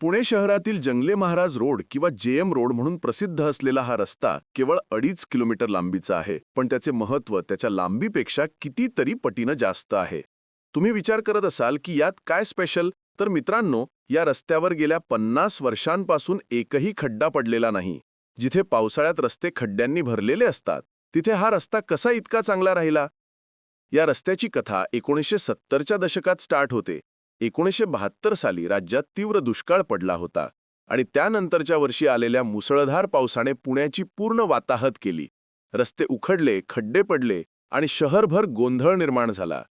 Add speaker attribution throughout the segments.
Speaker 1: पुणे शहरातील जंगले महाराज रोड किंवा जे एम रोड म्हणून प्रसिद्ध असलेला हा रस्ता केवळ अडीच किलोमीटर लांबीचा आहे पण त्याचे महत्त्व त्याच्या लांबीपेक्षा कितीतरी पटीनं जास्त आहे. तुम्ही विचार करत असाल की यात काय स्पेशल? तर मित्रांनो या रस्त्यावर गेल्या पन्नास वर्षांपासून एकही खड्डा पडलेला नाही. जिथे पावसाळ्यात रस्ते खड्ड्यांनी भरलेले असतात तिथे हा रस्ता कसा इतका चांगला राहिला? या रस्त्याची कथा एकोणीसशे सत्तरच्या दशकात स्टार्ट होते. एकोणीसशे बहात्तर साली राज्यात तीव्र दुष्काळ पडला होता आणि त्यानंतरच्या वर्षी आलेल्या मुसळधार पावसाने पुण्याची पूर्ण वाताहत केली. रस्ते उखडले खड्डे पडले आणि शहरभर गोंधळ निर्माण झाला.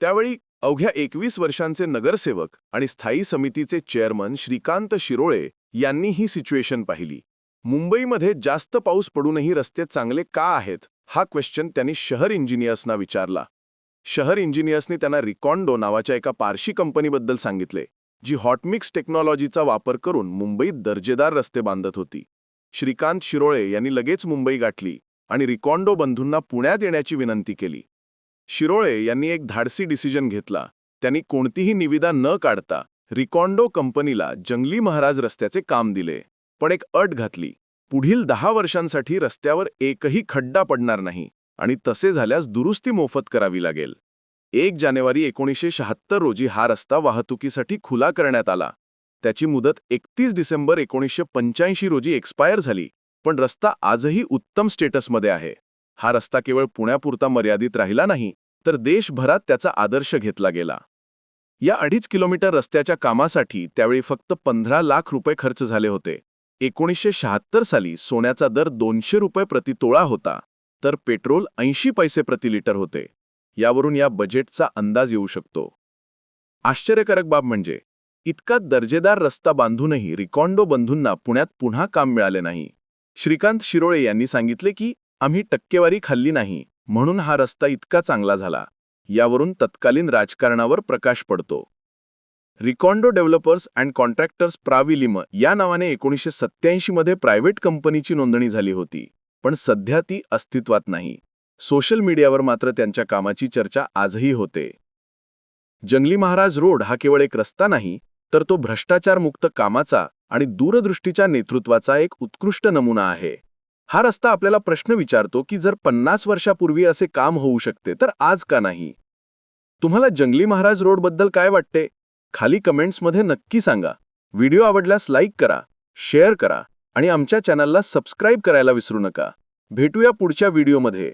Speaker 1: त्यावेळी अवघ्या एकवीस वर्षांचे नगरसेवक आणि स्थायी समितीचे चेअरमन श्रीकांत शिरोळे यांनी ही सिच्युएशन पाहिली. मुंबईमध्ये जास्त पाऊस पडूनही रस्ते चांगले का आहेत हा क्वेश्चन त्यांनी शहर इंजिनियर्सना विचारला. शहर इंजिनियर्सनी त्यांना रिकॉन्डो नावाच्या एका पारशी कंपनीबद्दल सांगितले जी हॉटमिक्स टेक्नॉलॉजीचा वापर करून मुंबईत दर्जेदार रस्ते बांधत होती. श्रीकांत शिरोळे यांनी लगेच मुंबई गाठली आणि रिकॉन्डो बंधूंना पुण्यात येण्याची विनंती केली. शिरोळे यांनी एक धाडसी डिसिजन घेतला त्यांनी कोणतीही निविदा न काढता रिकॉन्डो कंपनीला जंगली महाराज रस्त्याचे काम दिले पण एक अट घातली पुढील दहा वर्षांसाठी रस्त्यावर एकही खड्डा पडणार नाही आणि तसे झाल्यास दुरुस्ती मोफत करावी लागेल. एक जानेवारी एकोणीसशे शहात्तर रोजी हा रस्ता वाहतुकीसाठी खुला करण्यात आला. त्याची मुदत एकतीस डिसेंबर एकोणीसशे पंच्याऐंशी रोजी एक्सपायर झाली पण रस्ता आजही उत्तम स्टेटसमध्ये आहे. हा रस्ता केवळ पुण्यापुरता मर्यादित राहिला नाही तर देशभरात त्याचा आदर्श घेतला गेला. या अडीच किलोमीटर रस्त्याच्या कामासाठी त्यावेळी फक्त पंधरा लाख रुपये खर्च झाले होते. एकोणीसशे शहात्तर साली सोन्याचा दर दोनशे रुपये प्रतितोळा होता तर पेट्रोल ऐंशी पैसे प्रति लिटर होते. यावरून या बजेटचा अंदाज येऊ शकतो. आश्चर्यकारक बाब म्हणजे इतका दर्जेदार रस्ता बांधूनही रिकॉन्डो बंधूंना पुण्यात पुन्हा काम मिळाले नाही. श्रीकांत शिरोळे यांनी सांगितले की आम्ही टक्केवारी खाल्ली नाही म्हणून हा रस्ता इतका चांगला झाला. यावरून तत्कालीन राजकारणावर प्रकाश पडतो. रिकॉन्डो डेव्हलपर्स अँड कॉन्ट्रॅक्टर्स प्राविलिम या नावाने एकोणीसशे सत्त्याऐंशीमध्ये प्रायव्हेट कंपनीची नोंदणी झाली होती पण सध्या ती अस्तित्वात नाही. सोशल मीडियावर मात्र त्यांच्या कामाची चर्चा आजही होते. जंगली महाराज रोड हा केवळ एक रस्ता नाही तर तो भ्रष्टाचारमुक्त कामाचा आणि दूरदृष्टीच्या नेतृत्वाचा एक उत्कृष्ट नमुना आहे. हा रस्ता आपल्याला प्रश्न विचारतो की जर पन्नास वर्षापूर्वी असे काम होऊ शकते तर आज का नाही? तुम्हाला जंगली महाराज रोडबद्दल काय वाटते? खाली कमेंट्समध्ये नक्की सांगा. व्हिडिओ आवडल्यास लाईक करा शेअर करा आणि आमच्या चॅनलला सबस्क्राईब करायला विसरू नका. भेटूया पुढच्या व्हिडिओमध्ये.